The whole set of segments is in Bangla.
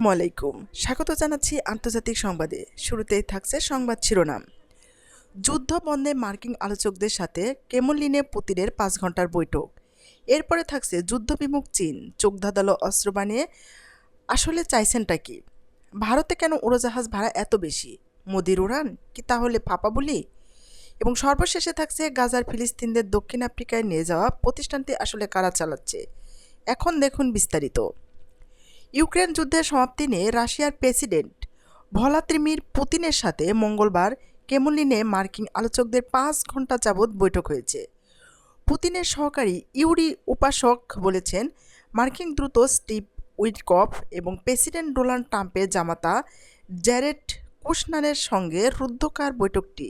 আলাইকুম। স্বাগত জানাচ্ছি আন্তর্জাতিক সংবাদে। শুরুতেই থাকছে সংবাদ শিরোনাম। যুদ্ধ বন্ধে মার্কিন আলোচকদের সাথে কেমলিনে পুতিনের পাঁচ ঘণ্টার বৈঠক। এরপরে থাকছে যুদ্ধবিমুখ চীন। চোখ ধাঁধালো অস্ত্র বানিয়ে আসলে চাইছেনটা কি? ভারতে কেন উড়োজাহাজ ভাড়া এত বেশি? মোদির উড়ান কি তাহলে ফাপা বলি? এবং সর্বশেষে থাকছে গাজার ফিলিস্তিনদের দক্ষিণ আফ্রিকায় নিয়ে যাওয়া প্রতিষ্ঠানটি আসলে কারা চালাচ্ছে? এখন দেখুন বিস্তারিত। ইউক্রেন যুদ্ধের সমাপ্তি নিয়ে রাশিয়ার প্রেসিডেন্ট ভলাদিমির পুতিনের সাথে মঙ্গলবার কেমলিনে মার্কিন আলোচকদের পাঁচ ঘণ্টা যাবৎ বৈঠক হয়েছে। পুতিনের সহকারী ইউরি উপাসক বলেছেন, মার্কিন দ্রুত স্টিভ উইটকফ এবং প্রেসিডেন্ট ডোনাল্ড ট্রাম্পের জামাতা জ্যারেট কুশনারের সঙ্গে রুদ্ধকার বৈঠকটি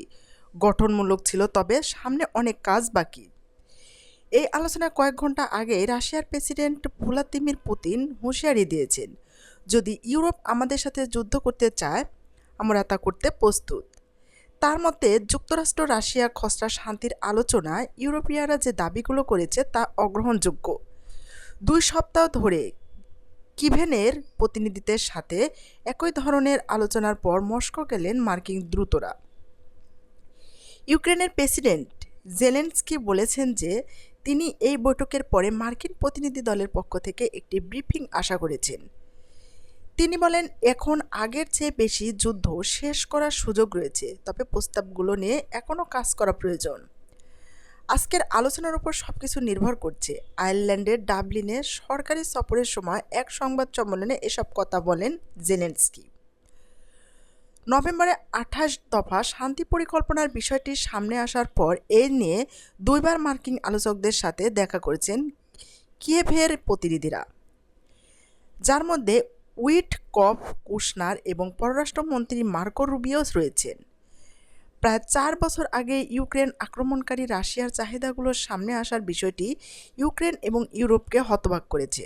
গঠনমূলক ছিল, তবে সামনে অনেক কাজ বাকি। এই আলোচনার কয়েক ঘণ্টা আগে রাশিয়ার প্রেসিডেন্ট ভ্লাদিমির পুতিন হুঁশিয়ারি দিয়েছেন, যদি ইউরোপ আমাদের সাথে যুদ্ধ করতে চায়, আমরা তা করতে প্রস্তুত। তার মতে, যুক্তরাষ্ট্র রাশিয়া খসড়া শান্তির আলোচনায় ইউরোপীয়রা যে দাবিগুলো করেছে তা অগ্রহণযোগ্য। দুই সপ্তাহ ধরে কিভেনের প্রতিনিধিদের সাথে একই ধরনের আলোচনার পর মস্কো গেলেন মার্কিন দ্রুতরা ইউক্রেনের প্রেসিডেন্ট জেলেন্সকি বলেছেন যে তিনি এই বৈঠকের পরে মার্কিন প্রতিনিধি দলের পক্ষ থেকে একটি ব্রিফিং আশা করেছেন। তিনি বলেন, এখন আগের চেয়ে বেশি যুদ্ধ শেষ করার সুযোগ রয়েছে, তবে প্রস্তাবগুলো নিয়ে এখনও কাজ করা প্রয়োজন। আজকের আলোচনার উপর সব কিছু নির্ভর করছে। আয়ারল্যান্ডের ডাবলিনে সরকারি সফরের সময় এক সংবাদ সম্মেলনে এসব কথা বলেন জেলেন্সকি। নভেম্বরে আঠাশ দফা শান্তি পরিকল্পনার বিষয়টি সামনে আসার পর এ নিয়ে দুইবার মার্কিন আলোচকদের সাথে দেখা করেছেন কিয়েভের প্রতিনিধিরা। যার মধ্যে উইট, কফ, কুশনার এবং পররাষ্ট্রমন্ত্রী মার্কো রুবিওস রয়েছেন। প্রায় চার বছর আগে ইউক্রেন আক্রমণকারী রাশিয়ার চাহিদাগুলোর সামনে আসার বিষয়টি ইউক্রেন এবং ইউরোপকে হতবাক করেছে।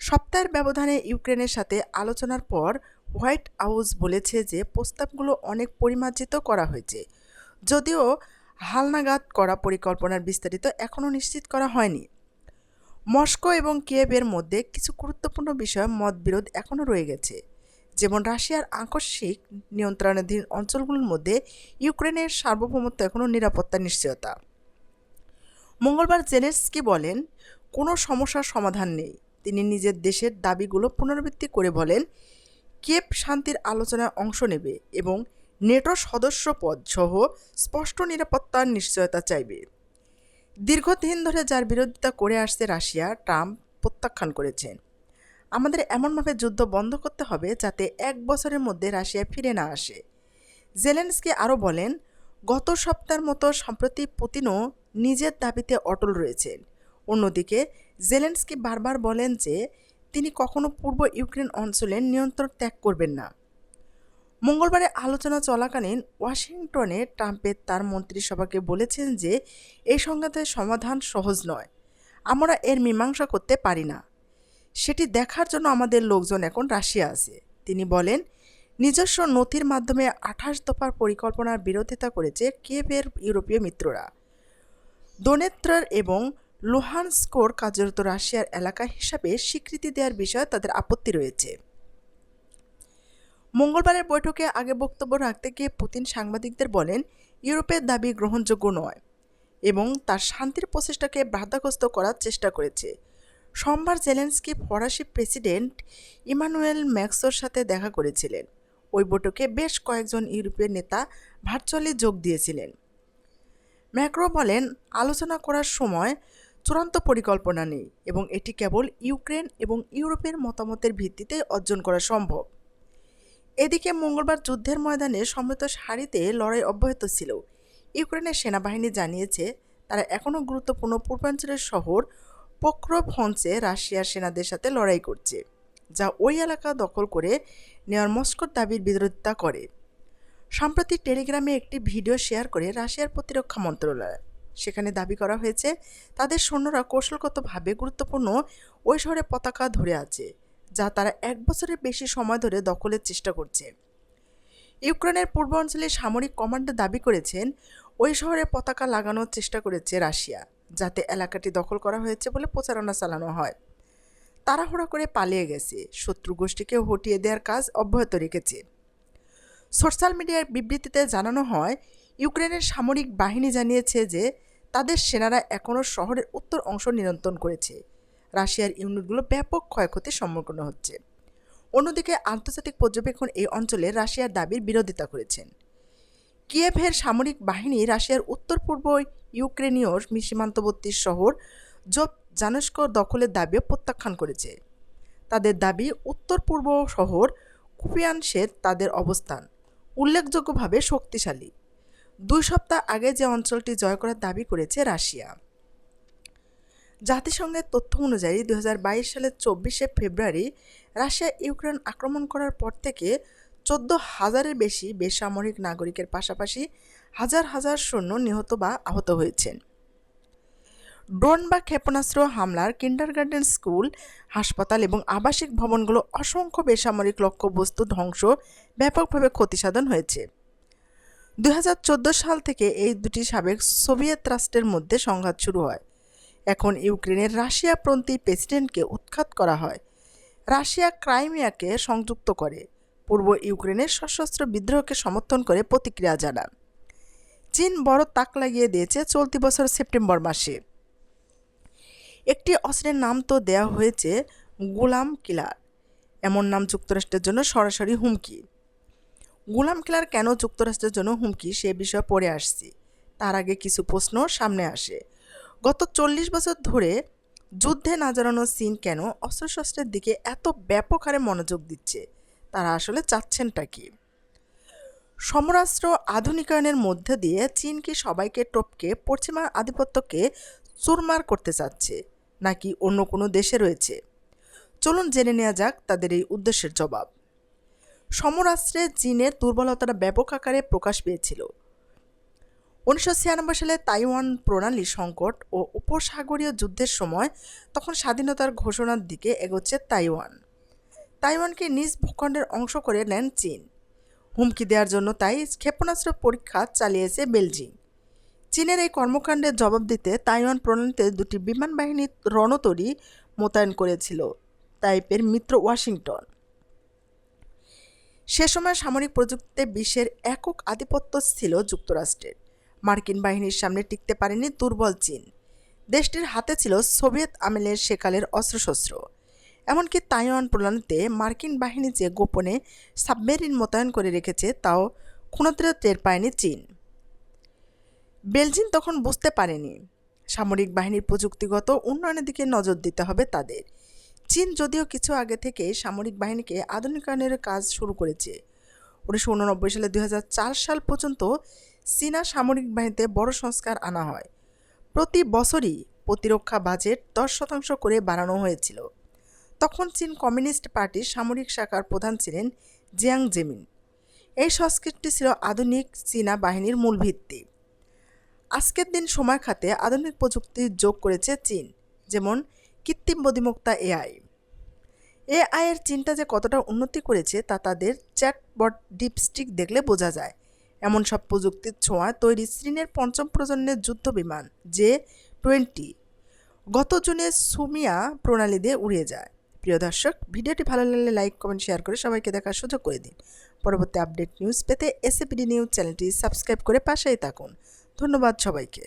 সপ্তাহের ব্যবধানে ইউক্রেনের সাথে আলোচনার পর হোয়াইট হাউস বলেছে যে প্রস্তাবগুলো অনেক পরিমার্জিত করা হয়েছে। যদিও হালনাগাদ করা পরিকল্পনার বিস্তারিত এখনও নিশ্চিত করা হয়নি। মস্কো এবং কিয়েভের মধ্যে কিছু গুরুত্বপূর্ণ বিষয়ে মতবিরোধ এখনও রয়ে গেছে। যেমন রাশিয়ার আকস্মিক নিয়ন্ত্রণাধীন অঞ্চলগুলোর মধ্যে ইউক্রেনের সার্বভৌমত্ব এখনও নিরাপত্তা নিশ্চয়তা। মঙ্গলবার জেলেন্সকি বলেন, কোনো সমস্যার সমাধান নেই। তিনি নিজের দেশের দাবিগুলো পুনরাবৃত্তি করে বলেন কেপ শান্তির আলোচনায় অংশ নেবে এবং নেটো সদস্য পদ সহ স্পষ্ট নিরাপত্তার নিশ্চয়তা চাইবে। দীর্ঘদিন ধরে যার বিরোধিতা করে আসছে রাশিয়া, ট্রাম্প প্রত্যাখ্যান করেছেন। আমাদের এমনভাবে যুদ্ধ বন্ধ করতে হবে যাতে এক বছরের মধ্যে রাশিয়া ফিরে না আসে। জেলেন্সকি আরও বলেন, গত সপ্তাহের মতো সম্প্রতি পুতিনও নিজের দাবিতে অটল রয়েছেন। অন্যদিকে, জেলেন্সকি বারবার বলেন যে তিনি কখনো পূর্ব ইউক্রেন অঞ্চলের নিয়ন্ত্রণ ত্যাগ করবেন না। মঙ্গলবারে আলোচনা চলাকালীন ওয়াশিংটনে ট্রাম্পের তার মন্ত্রিসভাকে বলেছেন যে এই সংঘাতের সমাধান সহজ নয়। আমরা এর মীমাংসা করতে পারি না। সেটি দেখার জন্য আমাদের লোকজন এখন রাশিয়া আছে। তিনি বলেন, নিজস্ব নথির মাধ্যমে আঠাশ দফার পরিকল্পনার বিরোধিতা করেছে কিয়েভের ইউরোপীয় মিত্ররা। দোনেত্রার এবং লোহানস্কোর কার্যরত রাশিয়ার এলাকা হিসাবে স্বীকৃতি দেওয়ার বিষয়ে তাদের আপত্তি রয়েছে। মঙ্গলবারের বৈঠকে আগে বক্তব্য রাখতে গিয়ে পুতিন সাংবাদিকদের বলেন ইউরোপের দাবি গ্রহণযোগ্য নয় এবং তার শান্তির প্রচেষ্টাকে বাধাগ্রস্ত করার চেষ্টা করেছে। সোমবার জেলেন্সকি ফরাসি প্রেসিডেন্ট ইমানুয়েল ম্যাক্সোর সাথে দেখা করেছিলেন। ওই বৈঠকে বেশ কয়েকজন ইউরোপীয় নেতা ভার্চুয়ালি যোগ দিয়েছিলেন। ম্যাক্রো বলেন, আলোচনা করার সময় চূড়ান্ত পরিকল্পনা নেই এবং এটি কেবল ইউক্রেন এবং ইউরোপের মতামতের ভিত্তিতে অর্জন করা সম্ভব। এদিকে মঙ্গলবার যুদ্ধের ময়দানে সম্মিলিত সারিতে লড়াই অব্যাহত ছিল। ইউক্রেনের সেনাবাহিনী জানিয়েছে, তারা এখনও গুরুত্বপূর্ণ পূর্বাঞ্চলের শহর পোক্রোভঞ্চে রাশিয়ার সেনাদের সাথে লড়াই করছে, যা ওই এলাকা দখল করে নেওয়ার মস্কোর দাবির বিরোধিতা করে। সম্প্রতি টেলিগ্রামে একটি ভিডিও শেয়ার করে রাশিয়ার প্রতিরক্ষা মন্ত্রণালয়। সেখানে দাবি করা হয়েছে, তাদের সৈন্যরা কৌশলগতভাবে গুরুত্বপূর্ণ ওই শহরে পতাকা ধরে আছে, যা তারা এক বছরের বেশি সময় ধরে দখলের চেষ্টা করছে। ইউক্রেনের পূর্বাঞ্চলের সামরিক কমান্ডার দাবি করেছেন ওই শহরে পতাকা লাগানোর চেষ্টা করেছে রাশিয়া, যাতে এলাকাটি দখল করা হয়েছে বলে প্রচারণা চালানো হয়। তাড়াহুড়া করে পালিয়ে গেছে, শত্রু গোষ্ঠীকে হটিয়ে দেওয়ার কাজ অব্যাহত রেখেছে। সোশ্যাল মিডিয়ার বিবৃতিতে জানানো হয়, ইউক্রেনের সামরিক বাহিনী জানিয়েছে যে তাদের সেনারা এখনও শহরের উত্তর অংশ নিয়ন্ত্রণ করেছে। রাশিয়ার ইউনিটগুলো ব্যাপক ক্ষয়ক্ষতির সম্মুখীন হচ্ছে। অন্যদিকে আন্তর্জাতিক পর্যবেক্ষণ এই অঞ্চলে রাশিয়ার দাবির বিরোধিতা করেছেন। কিয়েভের সামরিক বাহিনী রাশিয়ার উত্তর পূর্ব ইউক্রেনীয় সীমান্তবর্তী শহর জব জানস্ক দখলের দাবিও প্রত্যাখ্যান করেছে। তাদের দাবি, উত্তর পূর্ব শহর কুপিয়ানসে তাদের অবস্থান উল্লেখযোগ্যভাবে শক্তিশালী। দুই সপ্তাহ আগে যে অঞ্চলটি জয় করার দাবি করেছে রাশিয়া। জাতিসংঘের তথ্য অনুযায়ী দু হাজার বাইশ সালের চব্বিশে ফেব্রুয়ারি রাশিয়া ইউক্রেন আক্রমণ করার পর থেকে চোদ্দ হাজারের বেশি বেসামরিক নাগরিকের পাশাপাশি হাজার হাজার সৈন্য নিহত বা আহত হয়েছেন। ড্রোন বা ক্ষেপণাস্ত্র হামলার কিন্ডারগার্টেন স্কুল, হাসপাতাল এবং আবাসিক ভবনগুলো অসংখ্য বেসামরিক লক্ষ্যবস্তু ধ্বংস ব্যাপকভাবে ক্ষতিসাধন হয়েছে। দুই হাজার চোদ্দ সাল থেকে এই দুটি সাবেক সোভিয়েত রাষ্ট্রের মধ্যে সংঘাত শুরু হয়। এখন ইউক্রেনের রাশিয়াপন্থী প্রেসিডেন্টকে উৎখাত করা হয়। রাশিয়া ক্রাইমিয়াকে সংযুক্ত করে। পূর্ব ইউক্রেনের সশস্ত্র বিদ্রোহকে সমর্থন করে প্রতিক্রিয়া জানান। চীন বড় তাক লাগিয়ে দিয়েছে চলতি বছর সেপ্টেম্বর মাসে। একটি অস্ত্রের নাম তো দেওয়া হয়েছে গোলাম কিলার। এমন নাম যুক্তরাষ্ট্রের জন্য সরাসরি হুমকি। গোলাম কিলার কেন যুক্তরাষ্ট্রের জন্য হুমকি সে বিষয়ে পড়ে আসছি। তার আগে কিছু প্রশ্ন সামনে আসে। গত চল্লিশ বছর ধরে যুদ্ধে না জড়ানো চীন কেন অস্ত্রশস্ত্রের দিকে এত ব্যাপক হারে মনোযোগ দিচ্ছে? তারা আসলে চাচ্ছেনটা কি? সমরাষ্ট্র আধুনিকায়নের মধ্যে দিয়ে চীন কি সবাইকে টপকে পশ্চিমা আধিপত্যকে চুরমার করতে চাচ্ছে, নাকি অন্য কোনো দেশে রয়েছে? চলুন জেনে নেওয়া যাক তাদের এই উদ্দেশ্যের জবাব। সমরাস্ত্রে চীনের দুর্বলতাটা ব্যাপক আকারে প্রকাশ পেয়েছিল। উনিশশো ছিয়ানব্বই সালে তাইওয়ান প্রণালী সংকট ও উপসাগরীয় যুদ্ধের সময় তখন স্বাধীনতার ঘোষণার দিকে এগোচ্ছে তাইওয়ান। তাইওয়ানকে নিজ ভূখণ্ডের অংশ করে নেন চীন। হুমকি দেওয়ার জন্য তাই ক্ষেপণাস্ত্র পরীক্ষা চালিয়েছে বেলজিং চীনের এই কর্মকাণ্ডের জবাব দিতে তাইওয়ান প্রণালীতে দুটি বিমান বাহিনীর রণতরী মোতায়েন করেছিল। তাইপের মিত্র ওয়াশিংটন। সে সময় সামরিক প্রযুক্তিতে বিশ্বের একক আধিপত্য ছিল যুক্তরাষ্ট্রের। মার্কিন বাহিনীর সামনে টিকতে পারেনি দুর্বল চীন। দেশটির হাতে ছিল সোভিয়েত আমেলের সেকালের অস্ত্রশস্ত্র। এমনকি তাইওয়ান প্রণালীতে মার্কিন বাহিনী যে গোপনে সাবমেরিন মোতায়েন করে রেখেছে, তাও ক্ষুণত্রে টের পায়নি চীন। বেলজিন তখন বুঝতে পারেনি। সামরিক বাহিনীর প্রযুক্তিগত উন্নয়নের দিকে নজর দিতে হবে তাদের। চীন যদিও কিছু আগে থেকে সামরিক বাহিনীকে আধুনিকায়নের কাজ শুরু করেছে। উনিশশো উননব্বই সালে দু হাজার চার সাল পর্যন্ত চীনা সামরিক বাহিনীতে বড় সংস্কার আনা হয়। প্রতি বছরই প্রতিরক্ষা বাজেট দশ শতাংশ করে বাড়ানো হয়েছিল। তখন চীন কমিউনিস্ট পার্টির সামরিক শাখার প্রধান ছিলেন জিয়াং জেমিন এই সংস্কৃতি ছিল আধুনিক চীনা বাহিনীর মূল ভিত্তি। আজকের দিন সময় খাতে আধুনিক প্রযুক্তি যোগ করেছে চীন, যেমন কৃত্রিম বুদ্ধিমত্তা এআই। এআইয়ের চিন্তা যে কতটা উন্নতি করেছে তা তাদের চ্যাটবট ডিপস্টিক দেখলে বোঝা যায়। এমন সব প্রযুক্তির ছোঁয়া তৈরি চীনের পঞ্চম প্রজন্মের যুদ্ধ বিমান, জে টোয়েন্টি, গত জুনে সুমিয়া প্রণালী দিয়ে উড়িয়ে যায়। প্রিয় দর্শক, ভিডিওটি ভালো লাগলে লাইক, কমেন্ট, শেয়ার করে সবাইকে দেখার সুযোগ করে দিন। পরবর্তী আপডেট নিউজ পেতে এসএপিডি নিউজ চ্যানেলটি সাবস্ক্রাইব করে পাশেই থাকুন। ধন্যবাদ সবাইকে।